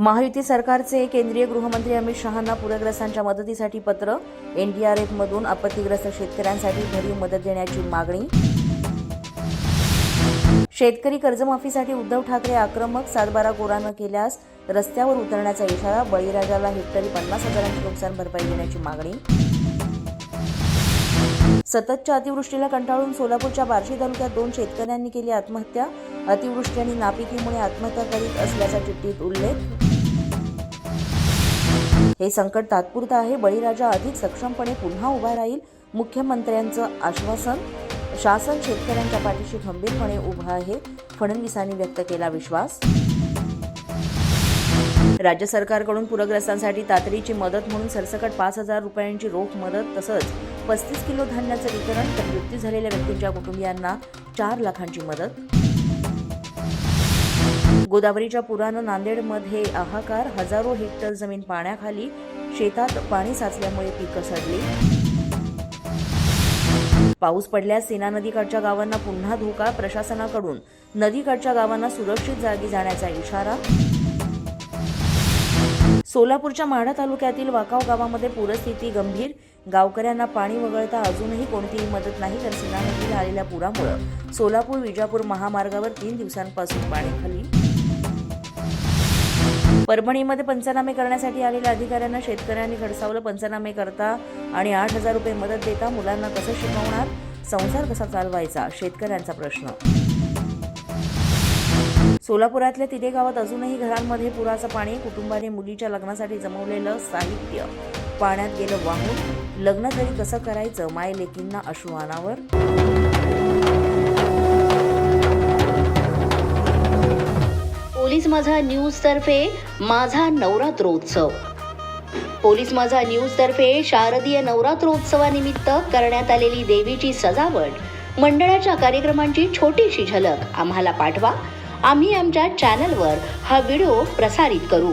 महायुती सरकारचे केंद्रीय गृहमंत्री अमित शहांना पूरग्रस्तांच्या मदतीसाठी पत्र एनडीआरएफमधून आपत्तीग्रस्त शेतकऱ्यांसाठी भरीव मदत देण्याची मागणी. शेतकरी कर्जमाफीसाठी उद्धव ठाकरे आक्रमक सातबारा गोरानं केल्यास रस्त्यावर उतरण्याचा इशारा बळीराजाला हेक्टरी पन्नास हजारांची नुकसान भरपाई देण्याची मागणी. सततच्या अतिवृष्टीला कंटाळून सोलापूरच्या बार्शी तालुक्यात दोन शेतकऱ्यांनी केली आत्महत्या अतिवृष्टी आणि नापिकीमुळे आत्महत्या करीत असल्याचा चिठ्ठीत उल्लेख. हे संकट तात्पुरतं आहे. बळीराजा अधिक सक्षमपणे पुन्हा उभा राहील. मुख्यमंत्र्यांचं आश्वासन. शासन शेतकऱ्यांच्या पाठीशी खंबीरपणे उभं आहे. फडणवीसांनी व्यक्त केला विश्वास. राज्य सरकारकडून पूरग्रस्तांसाठी तातडीची मदत म्हणून सरसकट पाच हजार रुपयांची रोख मदत तसंच पस्तीस किलो धान्याचं वितरण तर मृत्यू झालेल्या व्यक्तींच्या कुटुंबियांना चार लाखांची मदत. गोदावरीच्या पुरानं नांदेडमध्ये हाहाकार हजारो हेक्टर जमीन पाण्याखाली शेतात पाणी साचल्यामुळे पिकं सडली. पाऊस पडल्यास सेना नदीकाठच्या गावांना पुन्हा धोका प्रशासनाकडून नदीकाठच्या गावांना सुरक्षित जागी जाण्याचा इशारा. सोलापूरच्या माढा तालुक्यातील वाकाव गावामध्ये पूरस्थिती गंभीर. गावकऱ्यांना पाणी वगळता अजूनही कोणतीही मदत नाही तर सेना नदीला आलेल्या पुरामुळे सोलापूर विजापूर महामार्गावर तीन दिवसांपासून पाणी खाली. परभणीमध्ये पंचनामे करण्यासाठी आलेल्या अधिकाऱ्यांना शेतकऱ्यांनी खडसावलं पंचनामे करता आणि आठ हजार रुपये मदत देता मुलांना कसं शिकवणार? संसार कसा चालवायचा? शेतकऱ्यांचा प्रश्न. सोलापुरातल्या तिथे गावात अजूनही घरांमध्ये पुराचं पाणी कुटुंबाने मुलीच्या लग्नासाठी जमवलेलं साहित्य. पाण्यात गेलं वाहून. लग्न तरी कसं करायचं? माय लेकींना अश्रू अनावर. माझा न्यूज तर्फे माझा नवरात्रोत्सव. पोलीस माझा न्यूज तर्फे शारदीय नवरात्रोत्सवानिमित्त करण्यात आलेली देवीची सजावट मंडळाच्या कार्यक्रमांची छोटीशी झलक आम्हाला पाठवा. आम्ही आमच्या चॅनलवर हा व्हिडिओ प्रसारित करू.